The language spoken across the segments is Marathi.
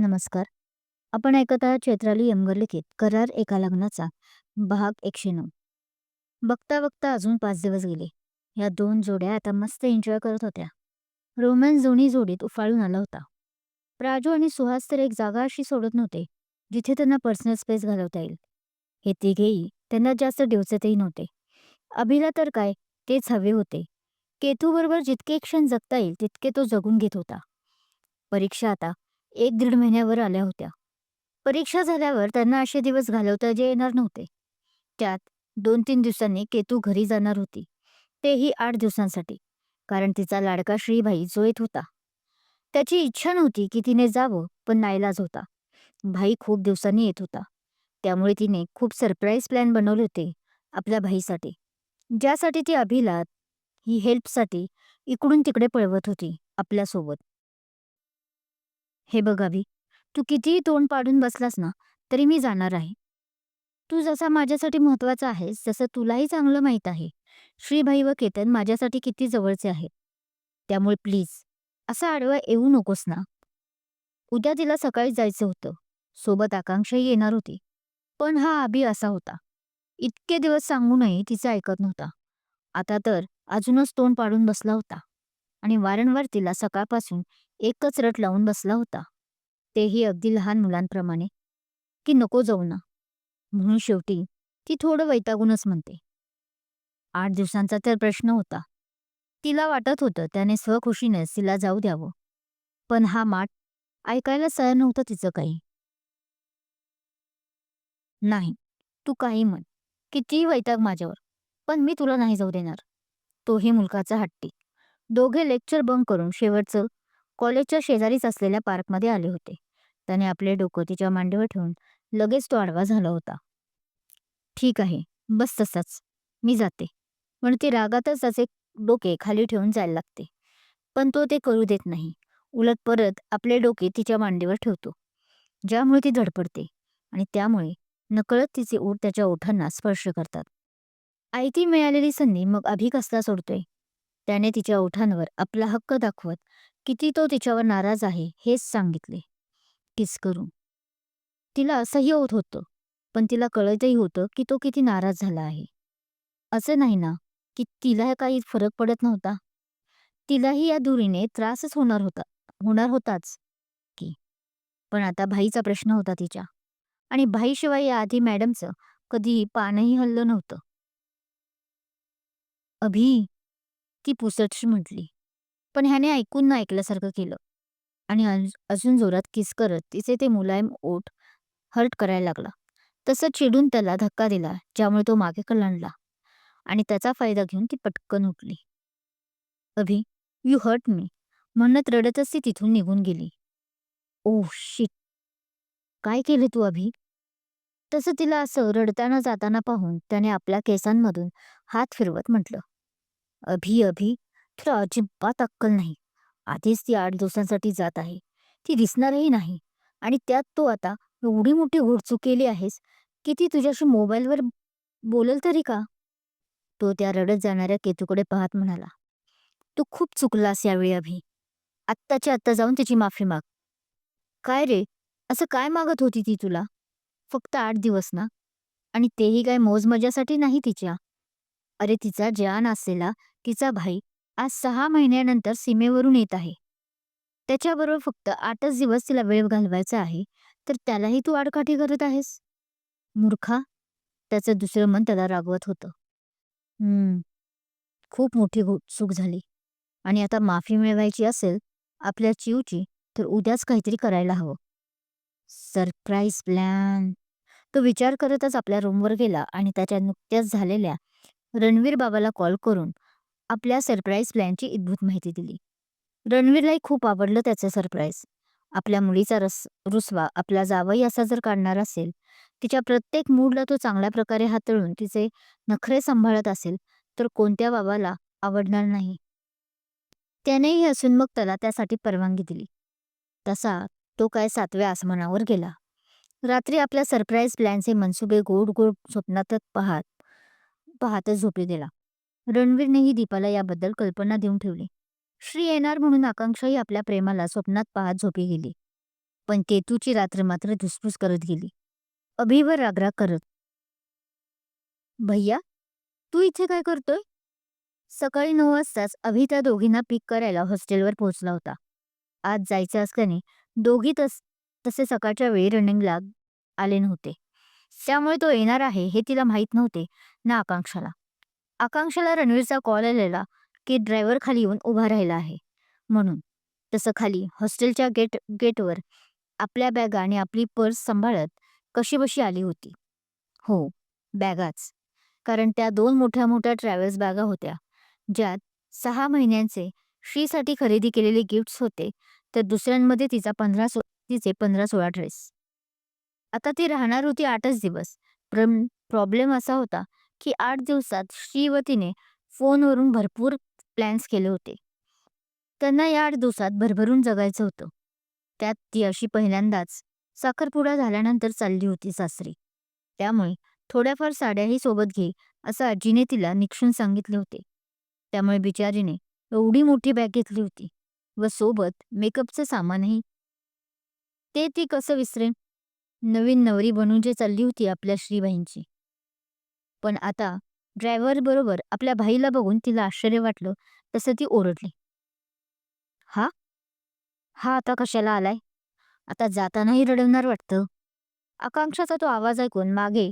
नमस्कार. आपण ऐकत आहात चैत्राली यमगर लिखित करार एका लग्नाचा भाग एकशे नऊ. बघता बघता अजून पाच दिवस गेले. या दोन जोड्या आता मस्त एन्जॉय करत होत्या. रोमॅन्स दोन्ही जोडीत उफाळून आला होता. प्राजू आणि सुहास तर एक जागा अशी सोडत नव्हते जिथे त्यांना पर्सनल स्पेस घालवता येईल. हे तिघेही त्यांना जास्त डिवचतही नव्हते. अभिला तर काय तेच हवे होते. केतूबरोबर जितके क्षण जगता येईल तितके तो जगून घेत होता. परीक्षा आता एक दीड महिन्यावर आल्या होत्या. परीक्षा झाल्यावर त्यांना असे दिवस घालवता जे येणार नव्हते. त्यात दोन तीन दिवसांनी केतू घरी जाणार होती. तेही आठ दिवसांसाठी. कारण तिचा लाडका श्रीभाई जो येत होता. त्याची इच्छा नव्हती की तिने जावं पण नाईलाज होता. भाई खूप दिवसांनी येत होता. त्यामुळे तिने खूप सरप्राईज प्लॅन बनवले होते आपल्या भाईसाठी. ज्यासाठी ती अभिला ही हेल्पसाठी इकडून तिकडे पळवत होती आपल्यासोबत. हे बघावी तू कितीही तोंड पाडून बसलास ना तरी मी जाणार आहे. तू जसा माझ्यासाठी महत्त्वाचा आहेस तसं तुलाही चांगलं माहीत आहे श्रीभाई व केतन माझ्यासाठी किती जवळचे आहेत. त्यामुळे प्लीज असा आडवा येऊ नकोस ना. उद्या तिला सकाळी जायचं होतं. सोबत आकांक्षाही येणार होती. पण हा आबी असा होता. इतके दिवस सांगूनही तिचा ऐकत नव्हता. आता तर अजूनच तोंड पाडून बसला होता. आणि वारंवार तिला सकाळपासून एकच रट लावून बसला होता. तेही अगदी लहान मुलांप्रमाणे की नको जाऊ ना. म्हणून शेवटी ती थोडं वैतागूनच म्हणते. आठ दिवसांचा तर प्रश्न होता. तिला वाटत होतं त्याने स्वखुशीनेच तिला जाऊ द्यावं. पण हा माठ ऐकायला तयार नव्हतं तिचं काही. नाही तू काही म्हण कितीही वैताग माझ्यावर पण मी तुला नाही जाऊ देणार. तोही मुलकाचा हट्टी. दोघे लेक्चर बंक करून शेवटचं कॉलेजच्या शेजारीच असलेल्या पार्कमध्ये आले होते. त्याने आपले डोकं तिच्या मांडीवर ठेवून लगेच तो आडवा झाला होता. ठीक आहे बस तसाच मी जाते पण ती रागातच त्याचे डोके खाली ठेवून जायला लागते. पण तो ते करू देत नाही. उलट परत आपले डोके तिच्या मांडीवर ठेवतो. ज्यामुळे ती धडपडते आणि त्यामुळे नकळत तिचे ओठ त्याच्या ओठांना स्पर्श करतात. आयती मिळालेली संधी मग अभिक असला सोडतोय. त्याने तिच्या ओठांवर आपला हक्क दाखवत किती तो तिच्यावर नाराज आहे हेच सांगितले. किस करून. तिला असह्य होत होतं पण तिला कळतही होतं की तो किती नाराज झाला आहे. असं नाही ना की तिला काही फरक पडत नव्हता. तिलाही या दुरीने त्रासच होणार होता होणार होताच की. पण आता भाईचा प्रश्न होता तिच्या. आणि भाईशिवाय या आधी मॅडमचं कधीही पानही हल्लं नव्हतं. अभि ती पुसटशी म्हटली. पण ह्याने ऐकून ना ऐकल्यासारखं केलं. आणि अजून जोरात किस करत तिचे ते मुलायम ओठ हर्ट करायला लागला. तसं चिडून त्याला धक्का दिला ज्यामुळे तो मागे कलांडला. आणि त्याचा फायदा घेऊन ती पटकन उठली. अभि यू हर्ट मी म्हणत रडतच ती तिथून निघून गेली. ओह शिट काय केले तू अभि तसं तिला असं रडताना जाताना पाहून त्याने आपल्या केसांमधून हात फिरवत म्हटलं. अभि अभि तुला अजिबात अक्कल नाही. आधीच ती आठ दिवसांसाठी जात आहे. ती दिसणारही नाही आणि त्यात तू आता एवढी मोठी घोडचूक केली आहेस की ती तुझ्याशी मोबाईलवर बोलल तरी का? तो त्या रडत जाणाऱ्या केतूकडे पाहत म्हणाला. तू खूप चुकलास यावेळी अभि. आत्ताच्या आत्ता जाऊन तिची माफी माग. काय रे असं काय मागत होती ती तुला? फक्त आठ दिवस ना आणि तेही काय मौजमजासाठी नाही तिच्या. अरे तिचा ज्यान असलेला तिचा भाई आज सहा महिन्यानंतर सीमेवरून येत आहे. त्याच्याबरोबर फक्त आठच दिवस तिला वेळ घालवायचा आहे तर त्यालाही तू आडकाठी करत आहेस. मूर्खा त्याचं दुसरं मन त्याला रागवत होतं. हम्म खूप मोठी चूक झाली आणि आता माफी मिळवायची असेल आपल्या चिवची तर उद्याच काहीतरी करायला हवं. सरप्राईज प्लॅन तो विचार करतच आपल्या रूमवर गेला आणि त्याच्या नुकत्याच झालेल्या रणवीर बाबाला कॉल करून आपल्या सरप्राईज प्लॅनची इद्भूत माहिती दिली. रणवीरलाही खूप आवडलं त्याचं सरप्राईज. आपल्या मुलीचा रस रुसवा आपला जावई असा जर काढणार असेल, तिच्या प्रत्येक मूडला तो चांगल्या प्रकारे हाताळून तिचे नखरे सांभाळत असेल तर कोणत्या बाबाला आवडणार नाही. त्यानेही असून मग त्याला त्यासाठी परवानगी दिली. तसा तो काय सातव्या आसमानावर गेला. रात्री आपल्या सरप्राईज प्लॅनचे मनसुबे गोड गोड स्वप्नातच पाहत पाहतच झोपी गेला. रणवीरनेही दीपाला याबद्दल कल्पना देऊन ठेवली. श्री येणार म्हणून आकांक्षाही आपल्या प्रेमाला स्वप्नात पाहत झोपी गेली. पण केतूची रात्र मात्र धुसफूस करत गेली. अभिवर रागराग करत. भैया तू इथे काय करतोय? सकाळी नऊ वाजताच अभि त्या दोघींना पिक करायला हॉस्टेलवर पोहोचला होता. आज जायचं असल्याने दोघी तस तसे सकाळच्या वेळी रनिंगला आले नव्हते. त्यामुळे तो येणार आहे हे तिला माहीत नव्हते ना आकांक्षाला. आकांक्षाला रणवीरचा कॉल आलेला की ड्रायव्हर खाली येऊन उभा राहिला आहे. म्हणून तसं खाली हॉस्टेलच्या गेट गेटवर आपल्या बॅगा आणि आपली पर्स सांभाळत कशी बशी आली होती. हो बॅगाच. कारण त्या दोन मोठ्या मोठ्या ट्रॅव्हल्स बॅगा होत्या ज्यात सहा महिन्यांचे श्रीसाठी खरेदी केलेले गिफ्ट्स होते तर दुसऱ्यांमध्ये तिचा पंधरा सो तिचे पंधरा सोळा ड्रेस. आता ती राहणार होती आठच दिवस. पण प्रॉब्लेम असा होता की आठ दिवसात श्री फोनवरून भरपूर प्लॅन्स केले होते. त्यांना या आठ दिवसात भरभरून जगायचं होतं. त्यात ती अशी पहिल्यांदाच साखरपुडा झाल्यानंतर चालली होती सासरी. त्यामुळे थोड्याफार साड्याही सोबत घे असं आजीने तिला निक्षून सांगितले होते. त्यामुळे बिचारीने एवढी मोठी बॅग घेतली होती व सोबत मेकअपचं सामानही. ते ती कसं विसरेन? नवीन नवरी बनून जे चालली होती आपल्या श्रीबाईंची. पण आता ड्रायव्हर बरोबर आपल्या भाईला बघून तिला आश्चर्य वाटलं तसं ती ओरडली. हा? हा आता कशाला आलाय? आता जातानाही रडवणार वाटतं? आकांक्षाचा तो आवाज ऐकून मागे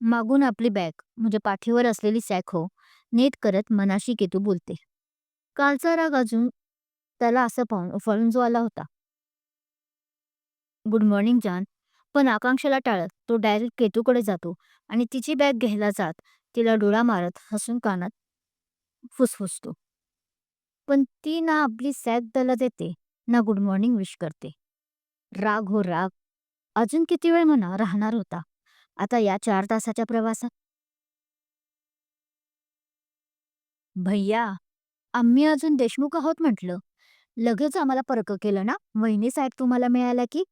मागून आपली बॅग म्हणजे पाठीवर असलेली सॅखो हो, नेट करत मनाशी केतू बोलते. कालचा राग अजून त्याला असं पाहून उफाळून जो आला होता. गुड मॉर्निंग जान. पण आकांक्षाला टाळत तो डायरेक्ट केतूकडे जातो आणि तिची बॅग घ्यायला जात. तिला डोळा मारत हसून कानात फुसफुसतो. पण ती ना आपली सॅक त्याला देते ना गुड मॉर्निंग विश करते. राग हो राग. अजून किती वेळ म्हणा राहणार होता. आता या चार तासाच्या प्रवासात? भैया आम्ही अजून देशमुख आहोत म्हटलं. लगेच आम्हाला परक केलं ना? वहिनी साहेब तुम्हाला मिळाला की?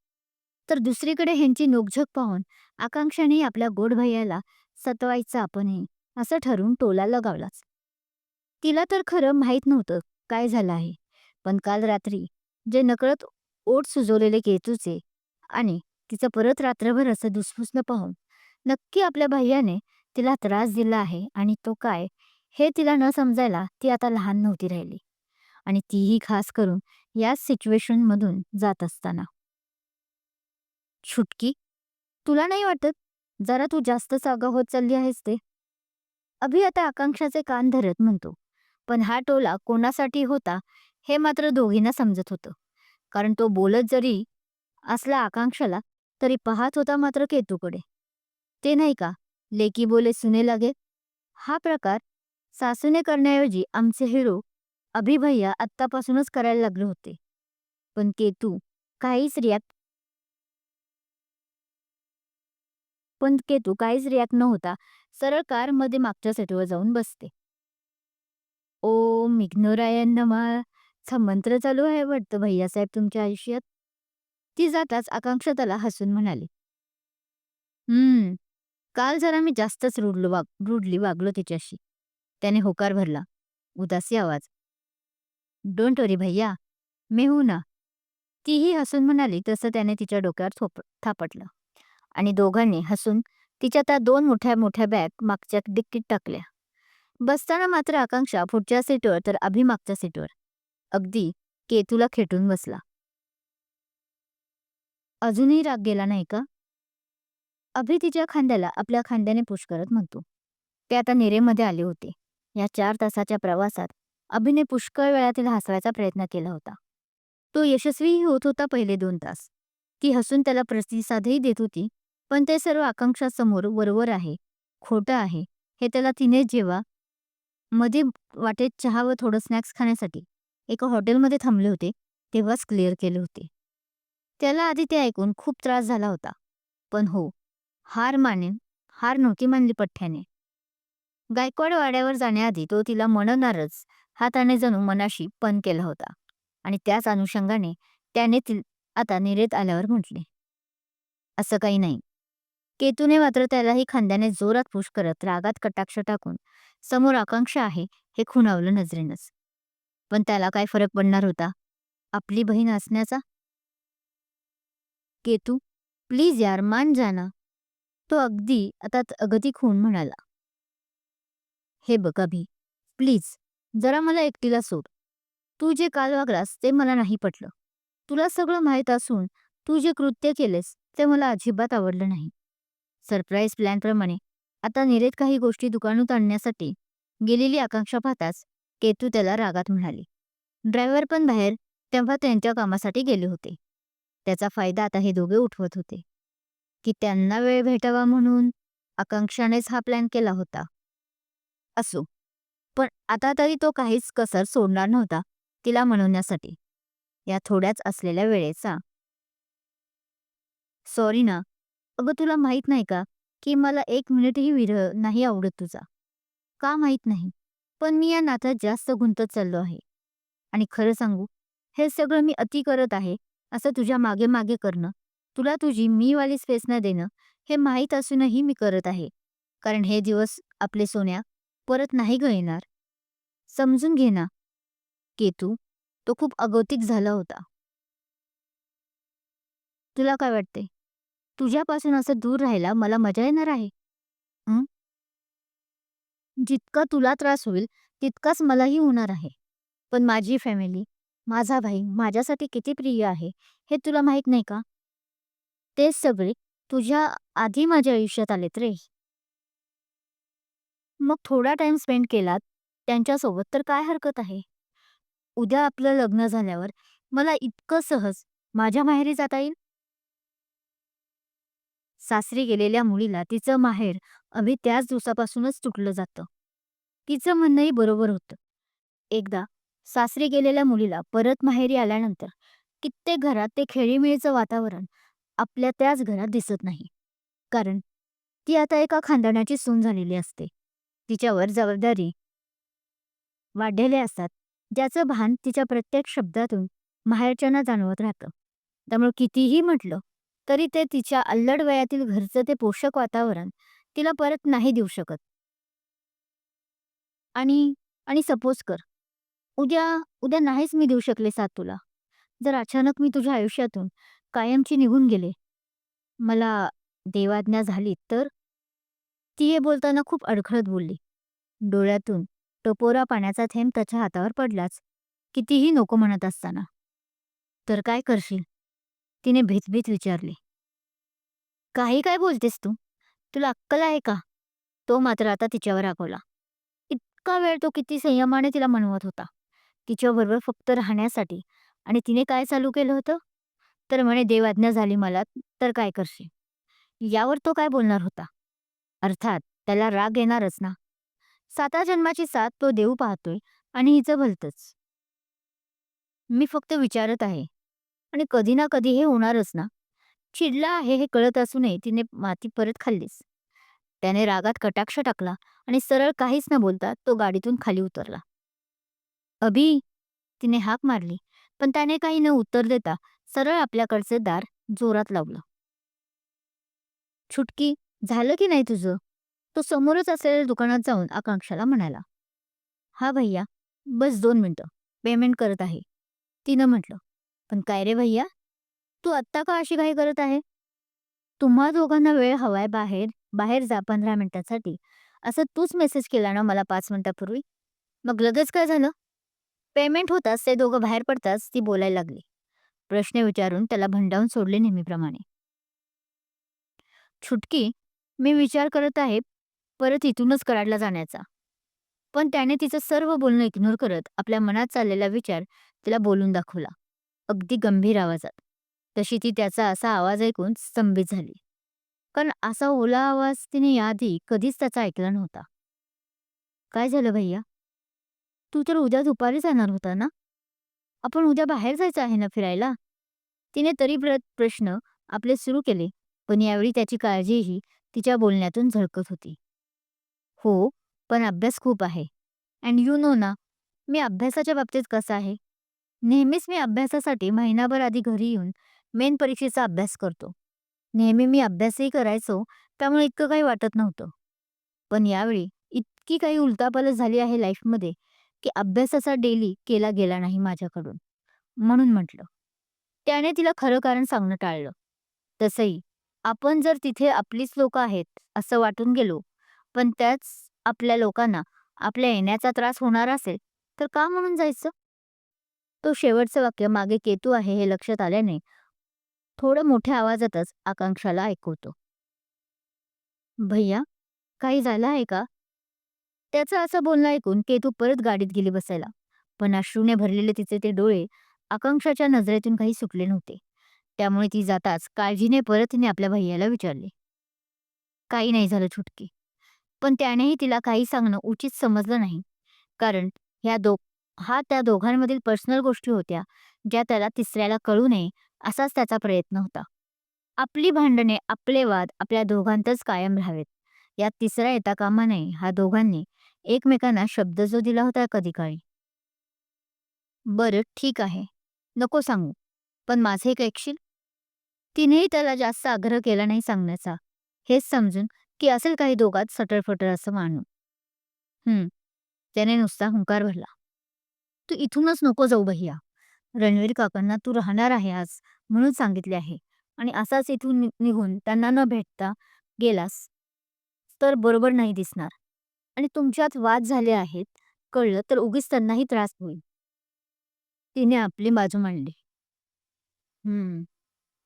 तर दुसरीकडे ह्यांची नोकझोक पाहून आकांक्षाने आपल्या गोड भैयाला सतवायचं आपणही असं ठरवून टोला लगावलाच. तिला तर खरं माहीत नव्हतं काय झालं आहे पण काल रात्री जे नकळत ओठ सुजवलेले केतूचे आणि तिचं परत रात्रभर असं दुसफुसणं पाहून नक्की आपल्या भैयाने तिला त्रास दिला आहे आणि तो काय हे तिला न समजायला ती आता लहान नव्हती राहिली. आणि तीही खास करून याच सिच्युएशनमधून जात असताना. छुटकी? तुला नाही वाटत? जरा तू जास्त जागा होत चालली आहेस ते. अभि आता आकांक्षाचे कान धरत म्हणतो पण हा टोला कोणासाठी होता हे मात्र दोघींना समजत होतं. कारण तो बोलत जरी असला आकांक्षाला तरी पाहत होता मात्र केतूकडे. ते नाही का? लेकी बोले सुने लागे. हा प्रकार सासूने करण्याऐवजी आमचे हिरो अभिभय्या आत्तापासूनच करायला लागले होते. पण केतू काहीच रिॲक्ट पण केतू काहीच रिॲक्ट न होता सरळ कारमध्ये मागच्या सेटवर जाऊन बसते. ओम इग्नोरायन नमा मंत्र चालू आहे वाटतं भैयासाहेब तुमच्या आयुष्यात? ती जाताच आकांक्षा त्याला हसून म्हणाली. हम्म काल जरा मी जास्तच रुडलो वाग रुडली वागलो तिच्याशी. त्याने होकार भरला. उदासी आवाज. डोंट वरी भैया मी ना. तीही हसून म्हणाली तसं त्याने तिच्या डोक्यावर थोप थापटलं. आणि दोघांनी हसून तिच्या त्या दोन मोठ्या मोठ्या बॅग मागच्या डिक्कीत टाकल्या. बसताना मात्र आकांक्षा पुढच्या सीटवर तर अभि मागच्या सीटवर. अगदी केतूला खेटून बसला. अजूनही राग गेला नाही का? अभि तिच्या खांद्याला आपल्या खांद्याने पुश करत म्हणतो. ते आता नेरेमध्ये आले होते. या चार तासाच्या प्रवासात अभिने पुष्कळ वेळा तिला हसवायचा प्रयत्न केला होता. तो यशस्वीही होत होता पहिले दोन तास. ती हसून त्याला प्रतिसादही देत होती. पण ते सर्व आकांक्षासमोर वरवर आहे खोटं आहे हे त्याला तिने जेव्हा मध्ये वाटेत चहा व थोडं स्नॅक्स खाण्यासाठी एका हॉटेलमध्ये थांबले होते तेव्हाच क्लिअर केले होते. त्याला आधी ते ऐकून खूप त्रास झाला होता. पण हो हार मानेन हार नव्हती मानली पठ्ठ्याने. गायकवाड वाड्यावर जाण्याआधी तो तिला म्हणणारच हा त्याने जणू मनाशी पण केला होता आणि त्याच अनुषंगाने त्याने ती आता निरेत आल्यावर म्हटले असं काही नाही. केतूने मात्र त्यालाही खांद्याने जोरात पुश करत रागात कटाक्ष टाकून समोर आकांक्षा आहे हे खुणावलं नजरेनच. पण त्याला काय फरक पडणार होता? आपली बहीण असण्याचा? केतू प्लीज यार मान जाना तो अगदी आता अगदी खून म्हणाला. हे बघ अभि प्लीज जरा मला एकटीला सोड. तू जे काल वागलास ते मला नाही पटलं. तुला सगळं माहीत असून तू जे कृत्य केलेस ते मला अजिबात आवडलं नाही. सरप्राईज प्लॅनप्रमाणे आता निरेत काही गोष्टी दुकानात आणण्यासाठी गेलेली आकांक्षा पाहताच केतू त्याला रागात म्हणाली. ड्रायव्हर पण बाहेर तेव्हा त्यांच्या कामासाठी गेले होते. त्याचा फायदा आता हे दोघे उठवत होते. की त्यांना वेळ भेटावा म्हणून आकांक्षानेच हा प्लॅन केला होता. असो पण आता तरी तो काहीच कसर सोडणार नव्हता तिला म्हणवण्यासाठी. या थोड्याच असलेल्या वेळेचा. सॉरी ना अगं तुला माहीत नाही का की मला एक मिनिटही विरह नाही आवडत तुझा? का माहीत नाही? पण मी या नात्यात जास्त गुंतत चाललो आहे. आणि खरं सांगू हे सगळं मी अति करत आहे असं तुझ्या मागे मागे करणं. तुला तुझी मीवाली स्पेस न देणं हे माहीत असूनही मी करत आहे. कारण हे दिवस आपले सोन्या परत नाही ग येणार. समजून घे ना केतू तो खूप अगौतिक झाला होता. तुला काय वाटते? तुझ्यापासून असं दूर राहायला मला मजा येणार आहे. जितका तुला त्रास होईल तितकाच मलाही होणार आहे. पण माझी फॅमिली माझा भाई माझ्यासाठी किती प्रिय आहे हे तुला माहीत नाही का? ते सगळे तुझ्या आधी माझ्या आयुष्यात आलेत रे. मग थोडा टाइम स्पेंड केलात त्यांच्यासोबत तर काय हरकत आहे? उद्या आपलं लग्न झाल्यावर मला इतकं सहज माझ्या माहेरी जाता येईल? सासरी गेलेल्या मुलीला तिचं माहेर अभि त्याच दिवसापासूनच तुटलं जातं. तिचं म्हणणंही बरोबर होतं. एकदा सासरी गेलेल्या मुलीला परत माहेरी आल्यानंतर कित्येक घरात ते खेळीमेळीचं वातावरण आपल्या त्याच घरात दिसत नाही. कारण ती आता एका खानदानाची सून झालेली असते. तिच्यावर जबाबदारी वाढलेले असतात. ज्याचं भान तिच्या प्रत्येक शब्दातून माहेरच्यांना जाणवत राहतं. त्यामुळे कितीही म्हटलं तरी ते तिच्या अल्लड वयातील घरचं ते पोषक वातावरण तिला परत नाही देऊ शकत. आणि आणि सपोज कर उद्या उद्या नाहीच मी देऊ शकले साथ तुला. जर अचानक मी तुझ्या आयुष्यातून कायमची निघून गेले मला देवाज्ञा झाली तर? ती हे बोलताना खूप अडखळत बोलली. डोळ्यातून टपोरा पाण्याचा थेंब त्याच्या हातावर पडलाच कितीही नको म्हणत असताना. तर काय करशील? तिने भीतभीत विचारले. काही काय बोलतेस तू? तुला अक्कल आहे का? तो मात्र आता तिच्यावर रागवला. इतका वेळ तो किती संयमाने तिला म्हणवत होता. तिच्याबरोबर फक्त राहण्यासाठी. आणि तिने काय चालू केलं होतं? तर म्हणे देवाज्ञा झाली मला तर काय करशील? यावर तो काय बोलणार होता? अर्थात त्याला राग येणारच ना. साता जन्माची साथ तो देऊ पाहतोय आणि हिचं भलतच. मी फक्त विचारत आहे. आणि कधी ना कधी हे होणारच ना. चिडला आहे हे कळत असूनही तिने माती परत खाल्लीस त्याने रागात कटाक्ष टाकला आणि सरळ काहीच न बोलता तो गाडीतून खाली उतरला. अभि तिने हाक मारली पण त्याने काही न उत्तर देता सरळ आपल्याकडचे दार जोरात लावलं. छुटकी झालं की नाही तुझं? तो समोरच असलेल्या दुकानात जाऊन आकांक्षाला म्हणाला. हा भैया बस दोन मिनिटं पेमेंट करत आहे तिनं म्हटलं. पण काय रे भैया? तू आत्ता का अशी काही करत आहे? तुम्हा दोघांना वेळ हवाय बाहेर बाहेर जा पंधरा मिनिटांसाठी. असं तूच मेसेज केला ना मला पाच मिनिटापूर्वी? मग लगेच काय झालं? पेमेंट होताच ते दोघं बाहेर पडताच ती बोलायला लागली. प्रश्न विचारून त्याला भंडावून सोडले नेहमीप्रमाणे. छुटकी मी विचार करत आहे परत इथूनच कराडला जाण्याचा. पण त्याने तिचं सर्व बोलणं इग्नोर करत आपल्या मनात चाललेला विचार तिला बोलून दाखवला. अगदी गंभीर आवाजात. तशी ती त्याचा असा आवाज ऐकून स्तंभित झाली. कारण असा ओला आवाज तिने याआधी कधीच त्याचा ऐकला नव्हता. काय झालं भैया? तू तर उद्या दुपारी जाणार होता ना? आपण उद्या बाहेर जायचं आहे ना फिरायला? तिने तरी परत प्रश्न आपले सुरू केले पण यावेळी त्याची काळजीही तिच्या बोलण्यातून झळकत होती. हो पण अभ्यास खूप आहे. अँड यू नो ना मी अभ्यासाच्या बाबतीत कसा आहे? नेहमीच मी अभ्यासासाठी महिनाभर आधी घरी येऊन मेन परीक्षेचा अभ्यास करतो. नेहमी मी अभ्यासही करायचो त्यामुळे इतकं काही वाटत नव्हतं. पण यावेळी इतकी काही उलतापालत झाली आहे लाईफमध्ये की अभ्यासाचा डेली केला गेला नाही माझ्याकडून म्हणून म्हटलं. त्याने तिला खरं कारण सांगणं टाळलं. तसंही आपण जर तिथे आपलीच लोक आहेत असं वाटून गेलो पण त्याच आपल्या लोकांना आपल्या येण्याचा त्रास होणार असेल तर का म्हणून जायचं? तो शेवटचं वाक्य मागे केतू आहे हे लक्षात आल्याने थोडं मोठ्या आवाजातच आकांक्षाला ऐकवतो. भैया काही झालं आहे का? त्याचं असं बोलणं ऐकून केतू परत गाडीत गेली बसायला. पण अश्रूने भरलेले तिचे ते डोळे आकांक्षाच्या नजरेतून काही सुटले नव्हते. त्यामुळे ती जाताच काळजीने परत तिने आपल्या भैयाला विचारले. काही नाही झालं छुटकी. पण त्यानेही तिला काही सांगणं उचित समजलं नाही. कारण ह्या दो हा त्या दोघांमधील पर्सनल गोष्टी होत्या ज्या त्याला तिसऱ्याला कळू नये असाच त्याचा प्रयत्न होता. आपली भांडणे आपले वाद आपल्या दोघांतच कायम राहावेत. यात तिसरा येता कामा नये हा दोघांनी एकमेकांना शब्द जो दिला होता कधी काळी. बरं ठीक आहे. नको सांगू. पण माझे एक ऐकशील? तिनेही त्याला जास्त आग्रह केला नाही सांगण्याचा. हेच समजून की असेल काही दोघात सटरफटर असं मानून. हम्म त्याने नुसता हुंकार भरला. तू इथूनच नको जाऊ भैया. रणवीर काकांना तू राहणार आहे आज म्हणून सांगितले आहे. आणि असाच इथून निघून त्यांना न भेटता गेलास तर बरोबर नाही दिसणार. आणि तुमच्यात वाद झाले आहेत कळलं तर उगीच त्यांनाही त्रास होईल. तिने आपली बाजू मांडली. हम्म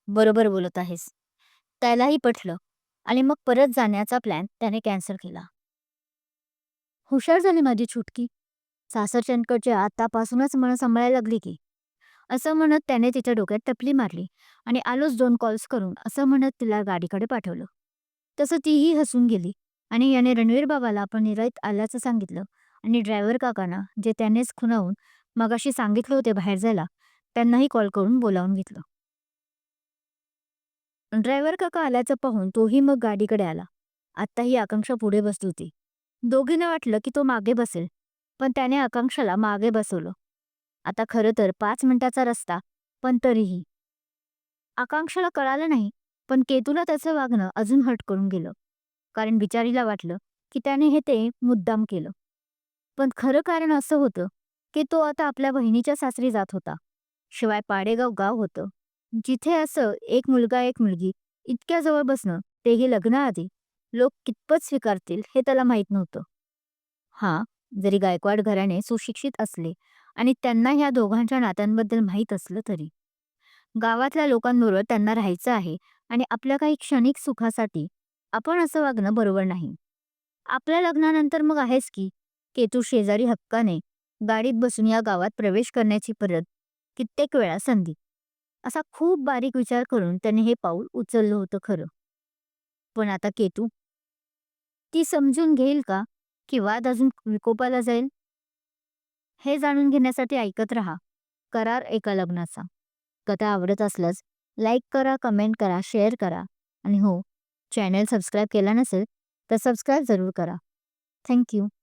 बरोबर बोलत आहेस. त्यालाही पटलं आणि मग परत जाण्याचा प्लॅन त्याने कॅन्सल केला. हुशार झाली माझी छुटकी. सासरच्यांकडचे आतापासूनच मन सांभाळायला लागली की. असं म्हणत त्याने तिच्या डोक्यात टपली मारली आणि आलोच दोन कॉल्स करून असं म्हणत तिला गाडीकडे पाठवलं. तसं तीही हसून गेली आणि याने रणवीर बाबाला आपण निराईत आल्याचं सांगितलं आणि ड्रायव्हर काकांना जे त्यानेच खुनावून मगाशी सांगितले होते बाहेर जायला त्यांनाही कॉल करून बोलावून घेतलं. ड्रायव्हर काका आल्याचं पाहून तोही मग गाडीकडे आला. आत्ता ही आकांक्षा पुढे बसली होती. दोघींना वाटलं की तो मागे बसेल. पण त्याने आकांक्षाला मागे बसवलं. आता खरं तर पाच मिनिटाचा रस्ता पण तरीही. आकांक्षाला कळालं नाही पण केतूला त्याचं वागणं अजून हट करून गेलं. कारण बिचारीला वाटलं की त्याने हे ते मुद्दाम केलं. पण खरं कारण असं होतं की तो आता आपल्या बहिणीच्या सासरी जात होता. शिवाय पाडेगाव गाव होतं. जिथे असं एक मुलगा एक मुलगी इतक्या जवळ बसणं तेही लग्नाआधी लोक कितपत स्वीकारतील हे त्याला माहीत नव्हतं. हा जरी गायकवाड घराणे सुशिक्षित असले आणि त्यांना ह्या दोघांच्या नात्यांबद्दल माहीत असलं तरी. गावातल्या लोकांबरोबर त्यांना राहायचं आहे आणि आपल्या काही क्षणिक सुखासाठी आपण असं वागणं बरोबर नाही. आपल्या लग्नानंतर मग आहेच की केतू शेजारी हक्काने गाडीत बसून या गावात प्रवेश करण्याची परत कित्येक वेळा संधी. असा खूप बारीक विचार करून त्याने हे पाऊल उचललं होतं खरं. पण आता केतू? ती समजून घेईल का? की वाद अजून विकोपाला जाईल? हे जाणून घेण्यासाठी ऐकत राहा. करार एका लग्नाचा. कथा आवडत असल्यास लाईक करा कमेंट करा शेअर करा. आणि हो चॅनल सबस्क्राईब केला नसेल तर सबस्क्राईब जरूर करा. थँक्यू.